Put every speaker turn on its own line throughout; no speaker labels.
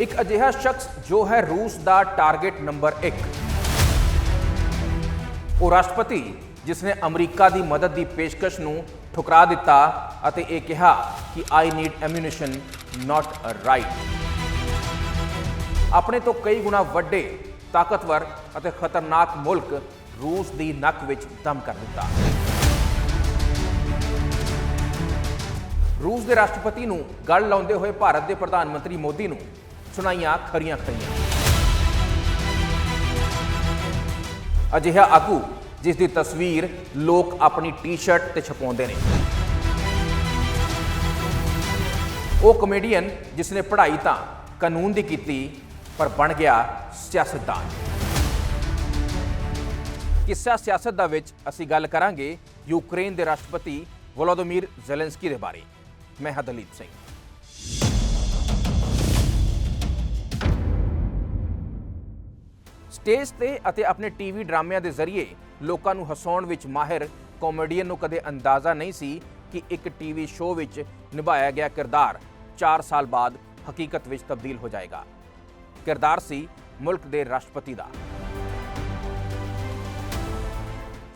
ਇੱਕ ਅਜਿਹਾ ਸ਼ਖਸ ਜੋ ਹੈ ਰੂਸ ਦਾ ਟਾਰਗੇਟ ਨੰਬਰ 1 ਉਹ ਰਾਸ਼ਟਰਪਤੀ, ਜਿਸ ਨੇ ਅਮਰੀਕਾ ਦੀ ਮਦਦ ਦੀ ਪੇਸ਼ਕਸ਼ ਨੂੰ ਠੁਕਰਾ ਦਿੱਤਾ ਅਤੇ ਇਹ ਕਿਹਾ ਕਿ I need ammunition not a ride ਆਪਣੇ ਤੋਂ ਕਈ ਗੁਣਾ ਵੱਡੇ, ਤਾਕਤਵਰ ਅਤੇ ਖਤਰਨਾਕ ਮੁਲਕ ਰੂਸ ਦੀ ਨੱਕ ਵਿੱਚ ਦਮ ਕਰ ਦਿੱਤਾ। ਰੂਸ ਦੇ ਰਾਸ਼ਟਰਪਤੀ ਨੂੰ ਗੱਲ ਲਾਉਂਦੇ ਹੋਏ ਭਾਰਤ ਦੇ ਪ੍ਰਧਾਨ ਮੰਤਰੀ ਮੋਦੀ ਨੂੰ ਸੁਣਾਈਆਂ ਖਰੀਆਂ ਖਰੀਆਂ ਅਜਿਹਾ ਆਗੂ ਜਿਸ ਦੀ ਤਸਵੀਰ ਲੋਕ ਆਪਣੀ ਟੀ-ਸ਼ਰਟ ਤੇ ਛਪਾਉਂਦੇ ਨੇ। ਉਹ ਕਮੇਡੀਅਨ ਜਿਸ ਨੇ ਪੜ੍ਹਾਈ ਤਾਂ ਕਾਨੂੰਨ ਦੀ ਕੀਤੀ, ਪਰ ਬਣ ਗਿਆ ਸਿਆਸਤਦਾਨ। ਕਿੱਸਾ ਸਿਆਸਤ ਦਾ ਵਿੱਚ ਅਸੀਂ ਗੱਲ ਕਰਾਂਗੇ ਯੂਕਰੇਨ ਦੇ ਰਾਸ਼ਟਰਪਤੀ ਵਲੋਦੀਮੀਰ ਜ਼ੈਲੈਂਸਕੀ ਦੇ ਬਾਰੇ। ਮੈਂ ਹਾਂ ਸਿੰਘ। ਸਟੇਜ ਤੇ ਅਤੇ ਆਪਣੇ ਟੀਵੀ ਡਰਾਮਿਆਂ ਦੇ ਜ਼ਰੀਏ ਲੋਕਾਂ ਨੂੰ ਹਸਾਉਣ ਵਿੱਚ ਮਾਹਿਰ ਕਾਮੇਡੀਅਨ ਨੂੰ ਕਦੇ ਅੰਦਾਜ਼ਾ ਨਹੀਂ ਸੀ ਕਿ ਇੱਕ ਟੀਵੀ ਸ਼ੋਅ ਵਿੱਚ ਨਿਭਾਇਆ ਗਿਆ ਕਿਰਦਾਰ 4 ਸਾਲ ਬਾਅਦ ਹਕੀਕਤ ਵਿੱਚ ਤਬਦੀਲ ਹੋ ਜਾਏਗਾ। ਕਿਰਦਾਰ ਸੀ ਮੁਲਕ ਦੇ ਰਾਸ਼ਟਰਪਤੀ ਦਾ।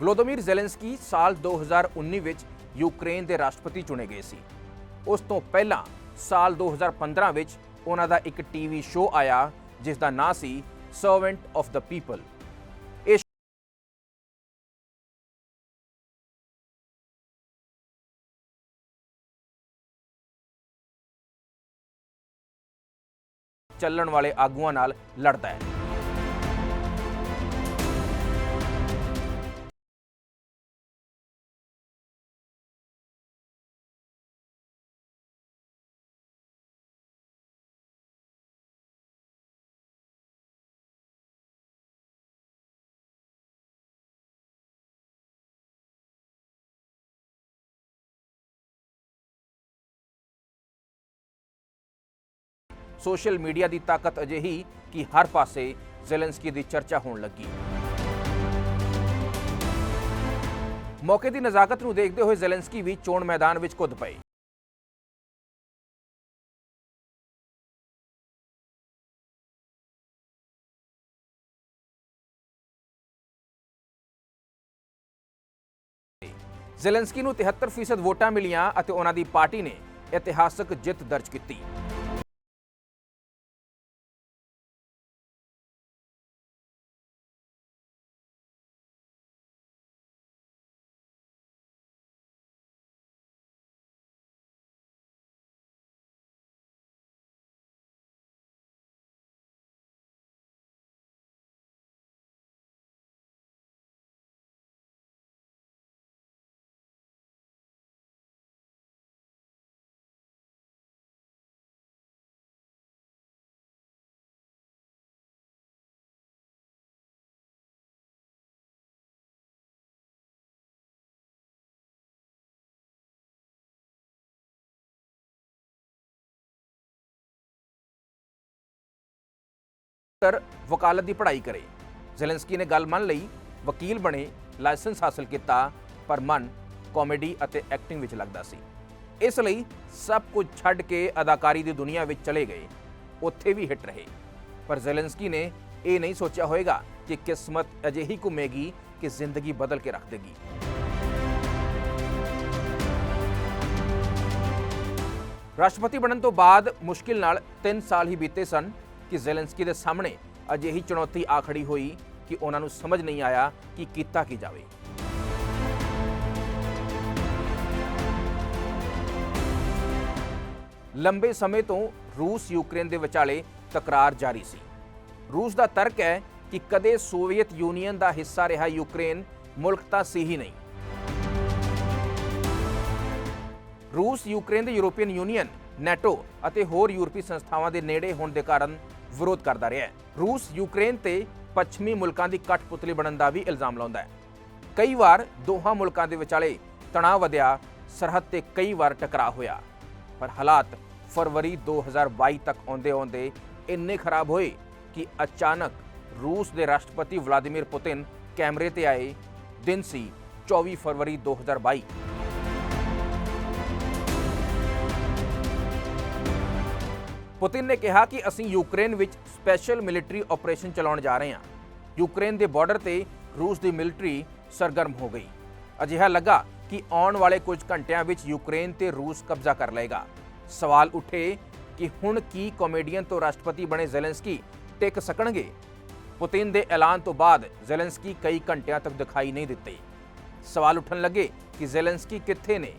ਵਲੋਦੀਮੀਰ ਜ਼ੈਲੈਂਸਕੀ ਸਾਲ 2019 ਵਿੱਚ ਯੂਕਰੇਨ ਦੇ ਰਾਸ਼ਟਰਪਤੀ ਚੁਣੇ ਗਏ ਸੀ। ਉਸ ਤੋਂ ਪਹਿਲਾਂ ਸਾਲ 2015 ਵਿੱਚ ਉਹਨਾਂ ਦਾ ਇੱਕ ਟੀਵੀ ਸ਼ੋਅ ਆਇਆ ਜਿਸ ਦਾ ਨਾਂ ਸੀ ਸਰਵੈਂਟ ਆਫ ਦਾ ਪੀਪਲ ਇਹ ਚੱਲਣ ਵਾਲੇ ਆਗੂਆਂ ਨਾਲ ਲੜਦਾ ਹੈ। ਸੋਸ਼ਲ ਮੀਡੀਆ ਦੀ ਤਾਕਤ ਅਜਿਹੀ ਕਿ ਹਰ ਪਾਸੇ ਜ਼ੈਲੈਂਸਕੀ ਦੀ ਚਰਚਾ ਹੋਣ ਲੱਗੀ। ਮੌਕੇ ਦੀ ਨਜ਼ਾਕਤ ਨੂੰ ਦੇਖਦੇ ਹੋਏ ਜ਼ੈਲੈਂਸਕੀ ਵੀ ਚੋਣ ਮੈਦਾਨ ਵਿੱਚ ਕੁੱਦ ਪਏ। ਜ਼ੈਲੈਂਸਕੀ ਨੂੰ 73% ਵੋਟਾਂ ਮਿਲੀਆਂ ਅਤੇ ਉਹਨਾਂ ਦੀ ਪਾਰਟੀ ਨੇ ਇਤਿਹਾਸਕ ਜਿੱਤ ਦਰਜ ਕੀਤੀ। ਕਰ ਵਕਾਲਤ ਦੀ ਪੜ੍ਹਾਈ ਕਰੇ। ਜ਼ੈਲੈਂਸਕੀ ਨੇ ਗੱਲ ਮੰਨ ਲਈ, ਵਕੀਲ ਬਣੇ, ਲਾਇਸੈਂਸ ਹਾਸਲ ਕੀਤਾ, ਪਰ ਮਨ ਕਾਮੇਡੀ ਅਤੇ ਐਕਟਿੰਗ ਵਿੱਚ ਲੱਗਦਾ ਸੀ। ਇਸ ਲਈ ਸਭ ਕੁਝ ਛੱਡ ਕੇ ਅਦਾਕਾਰੀ ਦੀ ਦੁਨੀਆ ਵਿੱਚ ਚਲੇ ਗਏ। ਉੱਥੇ ਵੀ ਹਿੱਟ ਰਹੇ। ਪਰ ਜ਼ੈਲੈਂਸਕੀ ਨੇ ਇਹ ਨਹੀਂ ਸੋਚਿਆ ਹੋਵੇਗਾ ਕਿ ਕਿਸਮਤ ਅਜਿਹੀ ਘੁੰਮੇਗੀ ਕਿ ਜ਼ਿੰਦਗੀ ਬਦਲ ਕੇ ਰੱਖ ਦੇਗੀ। ਰਾਸ਼ਟਰਪਤੀ ਬਣਨ ਤੋਂ ਬਾਅਦ ਮੁਸ਼ਕਿਲ ਨਾਲ 3 ਸਾਲ ਹੀ ਬੀਤੇ ਸਨ। ਕਿ ਜ਼ੈਲੈਂਸਕੀ ਦੇ ਸਾਹਮਣੇ ਅਜਿਹੀ ਚੁਣੌਤੀ ਆ ਖੜੀ ਹੋਈ ਕਿ ਉਹਨਾਂ ਨੂੰ ਸਮਝ ਨਹੀਂ ਆਇਆ ਕਿ ਕੀਤਾ ਕੀ ਜਾਵੇ। ਲੰਬੇ ਸਮੇਂ ਤੋਂ ਰੂਸ ਯੂਕਰੇਨ ਦੇ ਵਿਚਾਲੇ ਤਕਰਾਰ ਜਾਰੀ ਸੀ। ਰੂਸ ਦਾ ਤਰਕ ਹੈ ਕਿ ਕਦੇ ਸੋਵੀਅਤ ਯੂਨੀਅਨ ਦਾ ਹਿੱਸਾ ਰਿਹਾ ਯੂਕਰੇਨ, ਮੁਲਕ ਤਾਂ ਸੀ ਹੀ ਨਹੀਂ। ਰੂਸ ਯੂਕਰੇਨ ਦੇ ਯੂਰੋਪੀਅਨ ਯੂਨੀਅਨ, ਨੈਟੋ ਅਤੇ ਹੋਰ ਯੂਰਪੀ ਸੰਸਥਾਵਾਂ ਦੇ ਨੇੜੇ ਹੋਣ ਦੇ ਕਾਰਨ ਵਿਰੋਧ ਕਰਦਾ ਰਿਹਾ ਹੈ। ਰੂਸ, ਯੂਕਰੇਨ ਤੇ ਪੱਛਮੀ ਮੁਲਕਾਂ ਦੀ ਕਠਪੁਤਲੀ ਬਣਨ ਦਾ ਵੀ ਇਲਜ਼ਾਮ ਲਾਉਂਦਾ ਹੈ। ਕਈ ਵਾਰ ਦੋਹਾਂ ਮੁਲਕਾਂ ਦੇ ਵਿਚਾਲੇ ਤਣਾਅ ਵਧਿਆ, ਸਰਹੱਦ ਤੇ ਕਈ ਵਾਰ ਟਕਰਾਅ ਹੋਇਆ। ਪਰ ਹਾਲਾਤ ਫਰਵਰੀ 2022 ਤੱਕ ਆਉਂਦੇ-ਆਉਂਦੇ ਇੰਨੇ ਖਰਾਬ ਹੋਏ ਕਿ ਅਚਾਨਕ ਰੂਸ ਦੇ ਰਾਸ਼ਟਰਪਤੀ ਵਲਾਦੀਮੀਰ ਪੁਤਿਨ ਕੈਮਰੇ ਤੇ ਆਏ, ਦਿਨ ਸੀ 24 ਫਰਵਰੀ 2022 ਪੁਤਿਨ ਨੇ ਕਿਹਾ ਕਿ ਅਸੀਂ ਯੂਕਰੇਨ ਵਿੱਚ ਸਪੈਸ਼ਲ ਮਿਲਟਰੀ ਆਪਰੇਸ਼ਨ ਚਲਾਉਣ ਜਾ ਰਹੇ ਹਾਂ। ਯੂਕਰੇਨ ਦੇ ਬਾਰਡਰ ਤੇ ਰੂਸ ਦੀ ਮਿਲਟਰੀ ਸਰਗਰਮ ਹੋ ਗਈ। ਅਜਿਹਾ ਲੱਗਾ ਕਿ ਆਉਣ ਵਾਲੇ ਕੁਝ ਘੰਟਿਆਂ ਵਿੱਚ ਯੂਕਰੇਨ ਤੇ ਰੂਸ ਕਬਜ਼ਾ ਕਰ ਲਏਗਾ। ਸਵਾਲ ਉੱਠੇ ਕਿ ਹੁਣ ਕੀ ਕਾਮੇਡੀਅਨ ਤੋਂ ਰਾਸ਼ਟਰਪਤੀ ਬਣੇ ਜ਼ੈਲੈਂਸਕੀ ਟਿਕ ਸਕਣਗੇ? ਪੁਤਿਨ ਦੇ ਐਲਾਨ ਤੋਂ ਬਾਅਦ ਜ਼ੈਲੈਂਸਕੀ ਕਈ ਘੰਟਿਆਂ ਤੱਕ ਦਿਖਾਈ ਨਹੀਂ ਦਿੱਤੇ। ਸਵਾਲ ਉੱਠਣ ਲੱਗੇ ਕਿ ਜ਼ੈਲੈਂਸਕੀ ਕਿੱਥੇ ਨੇ?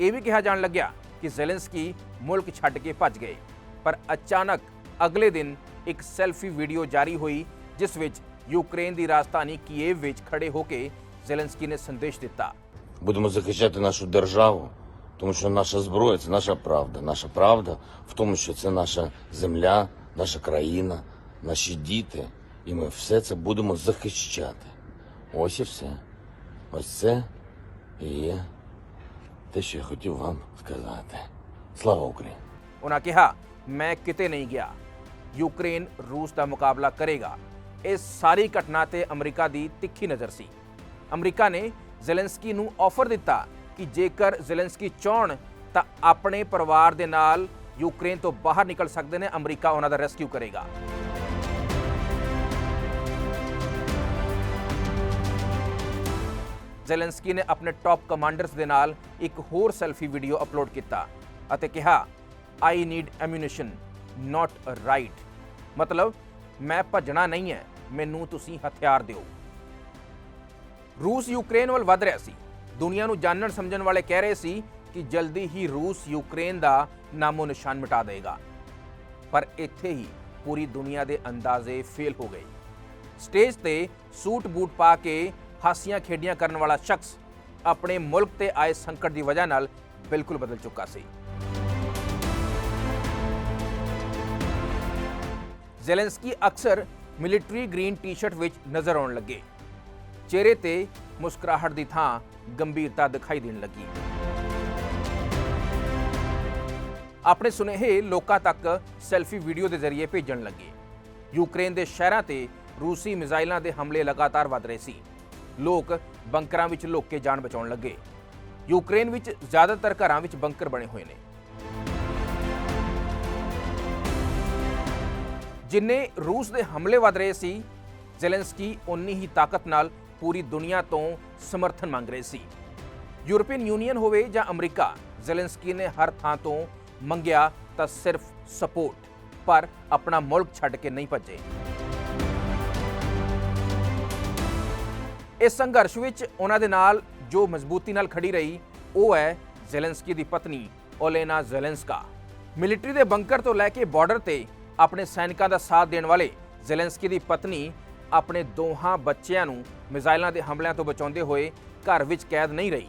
ਇਹ ਵੀ ਕਿਹਾ ਜਾਣ ਲੱਗਿਆ ਕਿ ਜ਼ੈਲੈਂਸਕੀ ਮੁਲਕ ਛੱਡ ਕੇ ਭੱਜ ਗਏ। ਪਰ ਅਚਾਨਕ ਅਗਲੇ ਦਿਨ ਇੱਕ ਸੈਲਫੀ ਵੀਡੀਓ ਜਾਰੀ ਹੋਈ ਜਿਸ ਵਿੱਚ ਯੂਕਰੇਨ ਦੀ ਰਾਜਧਾਨੀ ਕੀਏਵ ਵਿੱਚ ਖੜੇ ਹੋ ਕੇ ਜ਼ੈਲੈਂਸਕੀ ਨੇ ਸੰਦੇਸ਼ ਦਿੱਤਾ
Будемо захищати нашу державу, тому що наша зброя це наша правда. Наша правда в тому, що це наша земля, наша країна, наші діти. І ми все це будемо захищати. Ось і все. Ось це і є те, що я хотів вам сказати. Слава Україні!
ਉਹਨਾਂ ਕਿਹਾ ਮੈਂ ਕਿਤੇ ਨਹੀਂ ਗਿਆ। ਯੂਕਰੇਨ ਰੂਸ ਦਾ ਮੁਕਾਬਲਾ ਕਰੇਗਾ। ਇਹ ਸਾਰੀ ਘਟਨਾ ਤੇ ਅਮਰੀਕਾ ਦੀ ਤਿੱਖੀ ਨਜ਼ਰ ਸੀ। ਅਮਰੀਕਾ ਨੇ ਜ਼ੈਲੈਂਸਕੀ ਨੂੰ ਆਫਰ ਦਿੱਤਾ ਕਿ ਜੇਕਰ ਜ਼ੈਲੈਂਸਕੀ ਚਾਹਣ ਤਾਂ ਆਪਣੇ ਪਰਿਵਾਰ ਦੇ ਨਾਲ ਯੂਕਰੇਨ ਤੋਂ ਬਾਹਰ ਨਿਕਲ ਸਕਦੇ ਨੇ। ਅਮਰੀਕਾ ਉਹਨਾਂ ਦਾ ਰੈਸਕਿਊ ਕਰੇਗਾ। ਜ਼ੈਲੈਂਸਕੀ ਨੇ ਆਪਣੇ ਟਾਪ ਕਮਾਂਡਰਸ ਦੇ ਨਾਲ ਇੱਕ ਹੋਰ ਸੈਲਫੀ ਵੀਡੀਓ ਅਪਲੋਡ ਕੀਤਾ ਅਤੇ ਕਿਹਾ I need ammunition not a ride ਮਤਲਬ, ਮੈਂ ਭੱਜਣਾ ਨਹੀਂ ਹੈ, ਮੈਨੂੰ ਤੁਸੀਂ ਹਥਿਆਰ ਦਿਓ। ਰੂਸ ਯੂਕਰੇਨ ਵੱਲ ਵੱਧ ਰਿਹਾ ਸੀ। ਦੁਨੀਆ ਨੂੰ ਜਾਣਨ ਸਮਝਣ ਵਾਲੇ ਕਹਿ ਰਹੇ ਸੀ ਕਿ ਜਲਦੀ ਹੀ ਰੂਸ ਯੂਕਰੇਨ ਦਾ ਨਾਮੋ ਨਿਸ਼ਾਨ ਮਿਟਾ ਦੇਗਾ। ਪਰ ਇੱਥੇ ਹੀ ਪੂਰੀ ਦੁਨੀਆ ਦੇ ਅੰਦਾਜ਼ੇ ਫੇਲ ਹੋ ਗਏ। ਸਟੇਜ ਤੇ ਸੂਟ ਬੂਟ ਪਾ ਕੇ ਹਾਸੀਆਂ ਖੇਡੀਆਂ ਕਰਨ ਵਾਲਾ ਸ਼ਖਸ ਆਪਣੇ ਮੁਲਕ ਤੇ ਆਏ ਸੰਕਟ ਦੀ ਵਜ੍ਹਾ ਨਾਲ ਬਿਲਕੁਲ ਬਦਲ ਚੁੱਕਾ ਸੀ। ਜ਼ੈਲੈਂਸਕੀ ਅਕਸਰ ਮਿਲਟਰੀ ਗ੍ਰੀਨ ਟੀ-ਸ਼ਰਟ ਵਿੱਚ ਨਜ਼ਰ ਆਉਣ ਲੱਗੇ। ਚਿਹਰੇ ਤੇ ਮੁਸਕਰਾਹਟ ਦੀ ਥਾਂ ਗੰਭੀਰਤਾ ਦਿਖਾਈ ਦੇਣ ਲੱਗੀ। ਆਪਣੇ ਸੁਨੇਹੇ ਲੋਕਾਂ ਤੱਕ ਸੈਲਫੀ ਵੀਡੀਓ ਦੇ ਜ਼ਰੀਏ ਭੇਜਣ ਲੱਗੇ। ਯੂਕਰੇਨ ਦੇ ਸ਼ਹਿਰਾਂ ਤੇ ਰੂਸੀ ਮਿਜ਼ਾਈਲਾਂ ਦੇ ਹਮਲੇ ਲਗਾਤਾਰ ਵਧ ਰਹੇ ਸੀ। ਲੋਕ ਬੰਕਰਾਂ ਵਿੱਚ ਲੁੱਕ ਕੇ ਜਾਨ ਬਚਾਉਣ ਲੱਗੇ। ਯੂਕਰੇਨ ਵਿੱਚ ਜ਼ਿਆਦਾਤਰ ਘਰਾਂ ਵਿੱਚ ਬੰਕਰ ਬਣੇ ਹੋਏ ਨੇ। ਜਿੰਨੇ ਰੂਸ ਦੇ ਹਮਲੇ ਵਧ ਰਹੇ ਸੀ, ਜ਼ੈਲੈਂਸਕੀ ਉਨੀ ਹੀ ਤਾਕਤ ਨਾਲ ਪੂਰੀ ਦੁਨੀਆ ਤੋਂ ਸਮਰਥਨ ਮੰਗ ਰਹੇ ਸੀ। ਯੂਰਪੀਅਨ ਯੂਨੀਅਨ ਹੋਵੇ ਜਾਂ ਅਮਰੀਕਾ, ਜ਼ੈਲੈਂਸਕੀ ਨੇ ਹਰ ਥਾਂ ਤੋਂ ਮੰਗਿਆ ਤਾਂ ਸਿਰਫ ਸਪੋਰਟ, ਪਰ ਆਪਣਾ ਮੁਲਕ ਛੱਡ ਕੇ ਨਹੀਂ ਭੱਜੇ। ਇਸ ਸੰਘਰਸ਼ ਵਿੱਚ ਉਹਨਾਂ ਦੇ ਨਾਲ ਜੋ ਮਜ਼ਬੂਤੀ ਨਾਲ ਖੜੀ ਰਹੀ, ਉਹ ਹੈ ਜ਼ੈਲੈਂਸਕੀ ਦੀ ਪਤਨੀ ਓਲੇਨਾ ਜ਼ੈਲੈਂਸਕਾ। ਮਿਲਟਰੀ ਦੇ ਬੰਕਰ ਤੋਂ ਲੈ ਕੇ ਬਾਰਡਰ ਤੇ ਆਪਣੇ ਸੈਨਿਕਾਂ ਦਾ ਸਾਥ ਦੇਣ ਵਾਲੇ ਜ਼ੈਲੈਂਸਕੀ ਦੀ ਪਤਨੀ ਆਪਣੇ ਦੋਹਾਂ ਬੱਚਿਆਂ ਨੂੰ ਮਿਜ਼ਾਈਲਾਂ ਦੇ ਹਮਲਿਆਂ ਤੋਂ ਬਚਾਉਂਦੇ ਹੋਏ ਘਰ ਵਿੱਚ ਕੈਦ ਨਹੀਂ ਰਹੀ।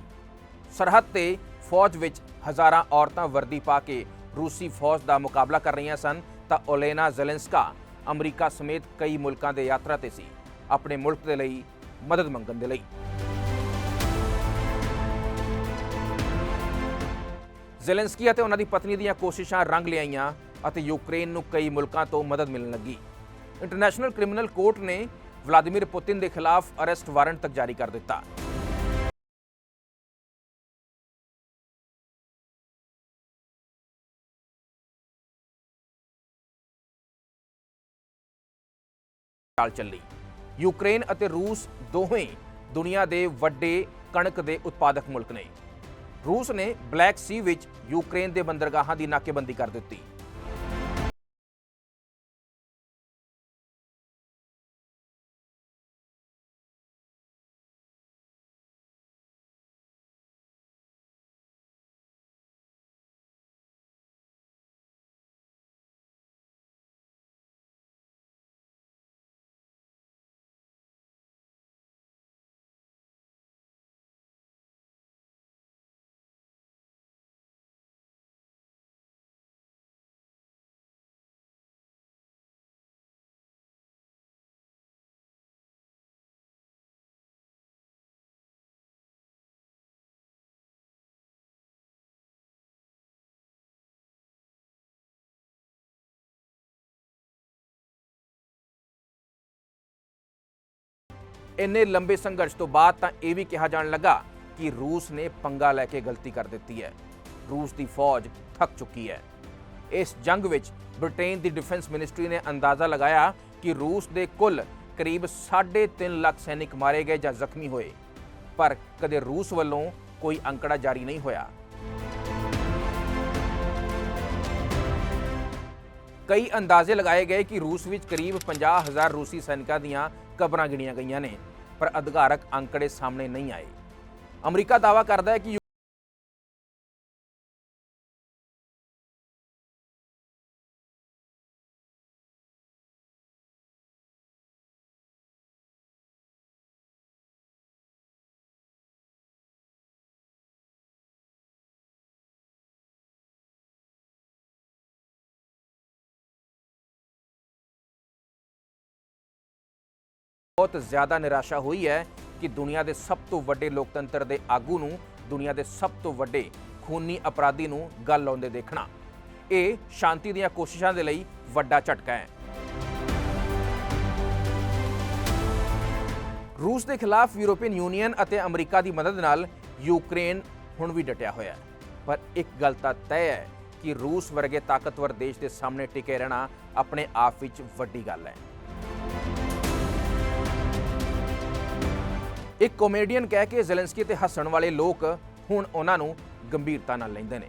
ਸਰਹੱਦ ਤੇ ਫੌਜ ਵਿੱਚ ਹਜ਼ਾਰਾਂ ਔਰਤਾਂ ਵਰਦੀ ਪਾ ਕੇ ਰੂਸੀ ਫੌਜ ਦਾ ਮੁਕਾਬਲਾ ਕਰ ਰਹੀਆਂ ਸਨ, ਤਾਂ ਓਲੇਨਾ ਜ਼ੈਲੈਂਸਕਾ ਅਮਰੀਕਾ ਸਮੇਤ ਕਈ ਮੁਲਕਾਂ ਦੇ ਯਾਤਰਾ ਤੇ ਸੀ। ਆਪਣੇ ਮੁਲਕ ਦੇ ਲਈ ਮਦਦ ਮੰਗਣ ਦੇ ਲਈ। ਜ਼ੈਲੈਂਸਕੀ ਅਤੇ ਉਹਨਾਂ ਦੀ ਪਤਨੀ ਦੀਆਂ ਕੋਸ਼ਿਸ਼ਾਂ ਰੰਗ ਲਿਆਈਆਂ ਅਤੇ ਯੂਕਰੇਨ ਨੂੰ ਕਈ ਮੁਲਕਾਂ ਤੋਂ ਮਦਦ ਮਿਲਣ ਲੱਗੀ। ਇੰਟਰਨੈਸ਼ਨਲ ਕ੍ਰਿਮੀਨਲ ਕੋਰਟ ਨੇ ਵਲਾਦੀਮੀਰ ਪੁਤਿਨ ਦੇ ਖਿਲਾਫ ਅਰੈਸਟ ਵਾਰੰਟ ਤੱਕ ਜਾਰੀ ਕਰ ਦਿੱਤਾ। ਚਾਲ ਚੱਲੀ ਯੂਕਰੇਨ ਅਤੇ ਰੂਸ ਦੋਵੇਂ ਦੁਨੀਆ ਦੇ ਵੱਡੇ ਕਣਕ ਦੇ ਉਤਪਾਦਕ ਮੁਲਕ ਨੇ। ਰੂਸ ਨੇ ਬਲੈਕ ਸੀ ਵਿੱਚ ਯੂਕਰੇਨ ਦੇ ਬੰਦਰਗਾਹਾਂ ਦੀ ਨਾਕੇਬੰਦੀ ਕਰ ਦਿੱਤੀ। ਇੰਨੇ ਲੰਬੇ ਸੰਘਰਸ਼ ਤੋਂ ਬਾਅਦ ਤਾਂ ਇਹ ਵੀ ਕਿਹਾ ਜਾਣ ਲੱਗਾ ਕਿ ਰੂਸ ਨੇ ਪੰਗਾ ਲੈ ਕੇ ਗਲਤੀ ਕਰ ਦਿੱਤੀ ਹੈ। ਰੂਸ ਦੀ ਫੌਜ ਥੱਕ ਚੁੱਕੀ ਹੈ। ਇਸ ਜੰਗ ਵਿੱਚ ਬ੍ਰਿਟੇਨ ਦੀ ਡਿਫੈਂਸ ਮਿਨਿਸਟਰੀ ਨੇ ਅੰਦਾਜ਼ਾ ਲਗਾਇਆ ਕਿ ਰੂਸ ਦੇ ਕੁੱਲ ਕਰੀਬ 3.5 ਲੱਖ ਸੈਨਿਕ ਮਾਰੇ ਗਏ ਜਾਂ ਜ਼ਖਮੀ ਹੋਏ, ਪਰ ਕਦੇ ਰੂਸ ਵੱਲੋਂ ਕੋਈ ਅੰਕੜਾ ਜਾਰੀ ਨਹੀਂ ਹੋਇਆ। ਕਈ ਅੰਦਾਜ਼ੇ ਲਗਾਏ ਗਏ ਕਿ ਰੂਸ ਵਿੱਚ ਕਰੀਬ 50000 ਰੂਸੀ ਸੈਨਿਕਾਂ ਦੀਆਂ ਕਬਰਾਂ ਗਿਣੀਆਂ ਗਈਆਂ ਨੇ। ਪਰ ਅਧਿਕਾਰਕ ਅੰਕੜੇ ਸਾਹਮਣੇ ਨਹੀਂ ਆਏ। ਅਮਰੀਕਾ ਦਾਅਵਾ ਕਰਦਾ ਹੈ ਕਿ ਬਹੁਤ ਜ਼ਿਆਦਾ ਨਿਰਾਸ਼ਾ ਹੋਈ ਹੈ ਕਿ ਦੁਨੀਆ ਦੇ ਸਭ ਤੋਂ ਵੱਡੇ ਲੋਕਤੰਤਰ ਦੇ ਆਗੂ ਨੂੰ, ਦੁਨੀਆ ਦੇ ਸਭ ਤੋਂ ਵੱਡੇ ਖੂਨੀ ਅਪਰਾਧੀ ਨੂੰ ਗੱਲ ਲਾਉਂਦੇ ਦੇਖਣਾ। ਇਹ ਸ਼ਾਂਤੀ ਦੀਆਂ ਕੋਸ਼ਿਸ਼ਾਂ ਦੇ ਲਈ ਵੱਡਾ ਝਟਕਾ ਹੈ। ਰੂਸ ਦੇ ਖਿਲਾਫ ਯੂਰੋਪੀਅਨ ਯੂਨੀਅਨ ਅਤੇ ਅਮਰੀਕਾ ਦੀ ਮਦਦ ਨਾਲ ਯੂਕਰੇਨ ਹੁਣ ਵੀ ਡਟਿਆ ਹੋਇਆ ਹੈ। ਪਰ ਇੱਕ ਗੱਲ ਤਾਂ ਤੈਅ ਹੈ ਕਿ ਰੂਸ ਵਰਗੇ ਤਾਕਤਵਰ ਦੇਸ਼ ਦੇ ਸਾਹਮਣੇ ਟਿਕੇ ਰਹਿਣਾ ਆਪਣੇ ਆਪ ਵਿੱਚ ਵੱਡੀ ਗੱਲ ਹੈ। ਇੱਕ ਕਾਮੇਡੀਅਨ ਕਹਿ ਕੇ ਜ਼ੈਲੈਂਸਕੀ ਤੇ ਹੱਸਣ ਵਾਲੇ ਲੋਕ ਹੁਣ ਉਹਨਾਂ ਨੂੰ ਗੰਭੀਰਤਾ ਨਾਲ ਲੈਂਦੇ ਨੇ।